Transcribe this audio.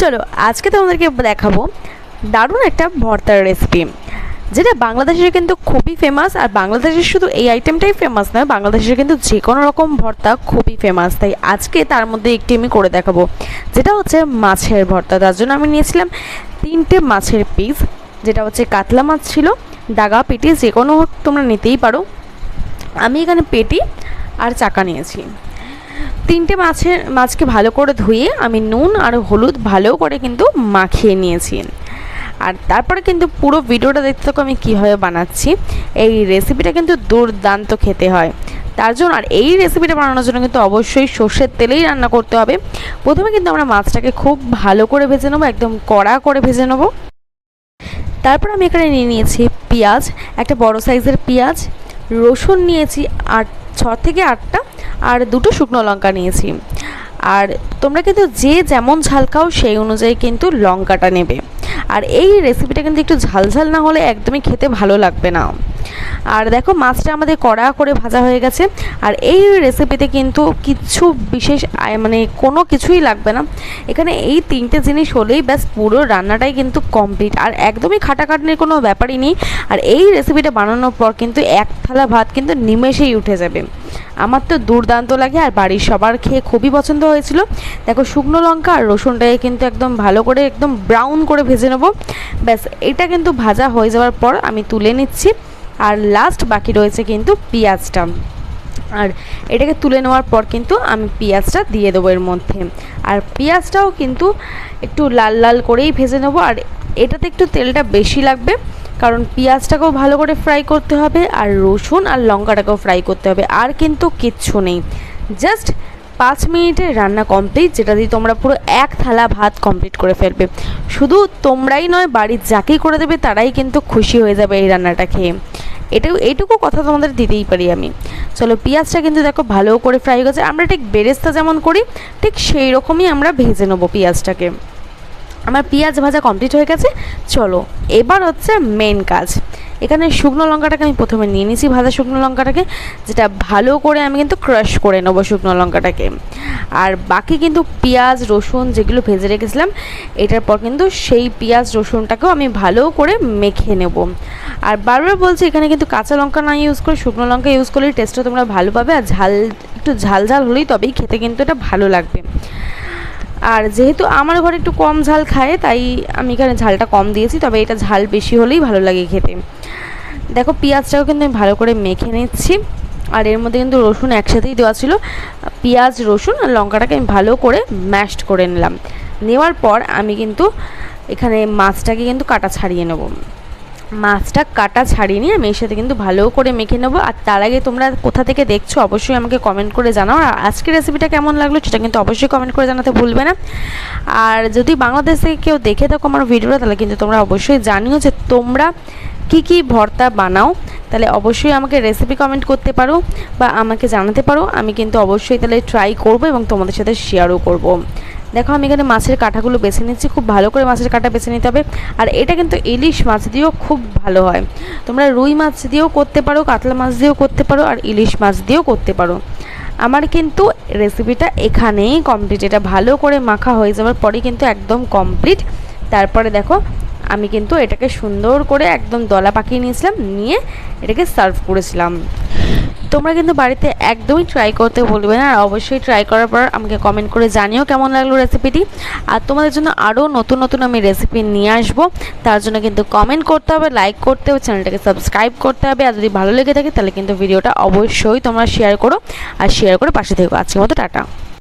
চলো, আজকে তোমাদেরকে দেখাবো দারুণ একটা ভর্তার রেসিপি যেটা বাংলাদেশের কিন্তু খুবই ফেমাস আর বাংলাদেশের শুধু এই আইটেমটাই ফেমাস নয়, বাংলাদেশের কিন্তু যে কোনো রকম ভর্তা খুবই ফেমাস তাই আজকে তার মধ্যে একটি আমি করে দেখাবো, যেটা হচ্ছে মাছের ভর্তা। তার জন্য আমি নিয়েছিলাম তিনটে মাছের পিস যেটা হচ্ছে কাতলা মাছ ছিল দাগা পেটি যে কোনো তোমরা নিতেই পারো। আমি এখানে পেটি আর চাকা নিয়েছি। তিনটে মাছের মাছকে ভালো করে ধুয়ে আমি নুন আর হলুদ ভালো করে কিন্তু মাখিয়ে নিয়েছি। আর তারপরে কিন্তু পুরো ভিডিওটা দেখতে থাকো আমি কীভাবে বানাচ্ছি। এই রেসিপিটা কিন্তু দুর্দান্ত খেতে হয়। তার জন্য আর এই রেসিপিটা বানানোর জন্য কিন্তু অবশ্যই সর্ষের তেলেই রান্না করতে হবে। প্রথমে কিন্তু আমরা মাছটাকে খুব ভালো করে ভেজে নেব, একদম কড়া করে ভেজে নেব। তারপর আমি এখানে নিয়ে নিয়েছি পেঁয়াজ, একটা বড় সাইজের পেঁয়াজ, রসুন নিয়েছি আট, ছ থেকে আটটা আর দুটো শুকনো লঙ্কা নিয়েছি। আর তোমরা কিন্তু যে যেমন ঝাল খাও, সেই অনুযায়ী কিন্তু লঙ্কাটা নেবে। আর এই রেসিপিটা কিন্তু একটু ঝাল ঝাল না হলে একদমই খেতে ভালো লাগবে না। আর দেখো মাছটা আমাদের কড়া করে ভাজা হয়ে গেছে। আর এই রেসিপিতে কিন্তু কিছু বিশেষ মানে কোনো কিছুই লাগবে না। এখানে এই তিনটে জিনিস হলেই ব্যাস পুরো রান্নাটাই কিন্তু কমপ্লিট আর একদমই খাটাখাটনির কোনো ব্যাপারই নেই। আর এই রেসিপিটা বানানোর পর কিন্তু এক থালা ভাত কিন্তু নিমেষেই উঠে যাবে। আমার তো দুর্দান্ত লাগে আর বাড়ির সবার খেয়ে খুবই পছন্দ হয়েছিল। দেখো শুকনো লঙ্কা আর রসুনটাকে কিন্তু একদম ভালো করে একদম ব্রাউন করে ভেজে নেব। ব্যাস, এটা কিন্তু ভাজা হয়ে যাওয়ার পর আমি তুলে নিচ্ছি। আর লাস্ট বাকি রয়েছে কিন্তু পেঁয়াজটা। আর এটাকে তুলে নেওয়ার পর কিন্তু আমি পেঁয়াজটা দিয়ে দেবো এর মধ্যে। আর পেঁয়াজটাও কিন্তু একটু লাল লাল করেই ভেজে নেব। আর এটাতে একটু তেলটা বেশি লাগবে, কারণ পেঁয়াজটাকেও ভালো করে ফ্রাই করতে হবে, আর রসুন আর লঙ্কাটাকেও ফ্রাই করতে হবে, আর কিন্তু কিচ্ছু নেই। জাস্ট পাঁচ মিনিটের রান্না কমপ্লিট যেটা দিয়ে তোমরা পুরো এক থালা ভাত কমপ্লিট করে ফেলবে। শুধু তোমরাই নয়, বাড়ির যাকেই করে দেবে, তারাই কিন্তু খুশি হয়ে যাবে এই রান্নাটা খেয়ে। এটাও, এইটুকু কথা তোমাদের দিতেই পারি আমি। চলো, পেঁয়াজটা কিন্তু দেখো ভালো করে ফ্রাই হয়ে গেছে। আমরা ঠিক বেরেস্তা যেমন করি, ঠিক সেই রকমই আমরা ভেজে নেব পেঁয়াজটাকে। আমার পেঁয়াজ ভাজা কমপ্লিট হয়ে গেছে। চলো, এবার হচ্ছে মেন কাজ। এখানে শুকনো লঙ্কাটাকে আমি প্রথমে নিয়ে নিয়েছি, ভাজা শুকনো লঙ্কাটাকে, যেটা ভালো করে আমি কিন্তু ক্রাশ করে নেব শুকনো লঙ্কাটাকে। আর বাকি কিন্তু পেঁয়াজ, রসুন যেগুলো ভেজে রেখেছিলাম, এটার পর কিন্তু সেই পেঁয়াজ, রসুনটাকেও আমি ভালো করে মেখে নেব। আর বারবার বলছি, এখানে কিন্তু কাঁচা লঙ্কা না ইউজ করে, শুকনো লঙ্কা ইউজ করলে টেস্টটা তোমরা ভালো পাবে, আর ঝাল, একটু ঝাল ঝাল হলেই তবেই খেতে কিন্তু এটা ভালো লাগবে। আর যেহেতু আমার ঘরে একটু কম ঝাল খায়, তাই আমি এখানে ঝালটা কম দিয়েছি, তবে এটা ঝাল বেশি হলেই ভালো লাগে খেতে। দেখো, পেঁয়াজটাও কিন্তু আমি ভালো করে মেখে নিচ্ছি। আর এর মধ্যে কিন্তু রসুন একসাথেই দেওয়া ছিল। পেঁয়াজ, রসুন আর লঙ্কাটাকে আমি ভালো করে ম্যাশড করে নিলাম। নেওয়ার পর আমি কিন্তু এখানে মাছটাকে কিন্তু কাটা ছাড়িয়ে নেব। মাছটা কাটা ছাড়িয়ে আমি এর সাথে কিন্তু ভালো করে মেখে নেব। আর তার আগে তোমরা কোথা থেকে দেখছ, অবশ্যই আমাকে কমেন্ট করে জানাও। আর আজকের রেসিপিটা কেমন লাগল, সেটা কিন্তু অবশ্যই কমেন্ট করে জানাতে ভুলবে না। আর যদি বাংলাদেশ থেকে কেউ দেখে থাকো আমার ভিডিওটা, তাহলে কিন্তু তোমরা অবশ্যই জানিও যে তোমরা কি কি ভর্তা বানাও। তাহলে অবশ্যই আমাকে রেসিপি কমেন্ট করতে পারো বা আমাকে জানাতে পারো। আমি কিন্তু অবশ্যই তাহলে ট্রাই করব এবং তোমাদের সাথে শেয়ারও করব। দেখো, আমি এখানে মাছের কাঁটাগুলো বেছে নিচ্ছি। খুব ভালো করে মাছের কাঁটা বেছে নিতে হবে। আর এটা কিন্তু ইলিশ মাছ দিয়েও খুব ভালো হয়। তোমরা রুই মাছ দিয়েও করতে পারো, কাতলা মাছ দিয়েও করতে পারো, আর ইলিশ মাছ দিয়েও করতে পারো। আমার কিন্তু রেসিপিটা এখানেই কমপ্লিট এটা ভালো করে মাখা হয়ে যাওয়ার পরে কিন্তু একদম কমপ্লিট তারপরে দেখো, আমি কিন্তু এটাকে সুন্দর করে একদম দলা পাকিয়ে নিয়েছিলাম, নিয়ে এটাকে সার্ভ করেছিলাম। তোমরা কিন্তু বাড়িতে একদমই ট্রাই করতে বলবে না, আর অবশ্যই ট্রাই করার পর আমাকে কমেন্ট করে জানিও কেমন লাগল রেসিপিটি আর তোমাদের জন্য আরও নতুন নতুন আমি রেসিপি নিয়ে আসব, তার জন্য কিন্তু কমেন্ট করতে হবে লাইক করতে হবে চ্যানেলটাকে সাবস্ক্রাইব করতে হবে, আর যদি ভালো লেগে থাকে তাহলে কিন্তু ভিডিওটা অবশ্যই তোমরা শেয়ার করো, আর শেয়ার করে পাশে থেকে। আজকের মতো টাটা।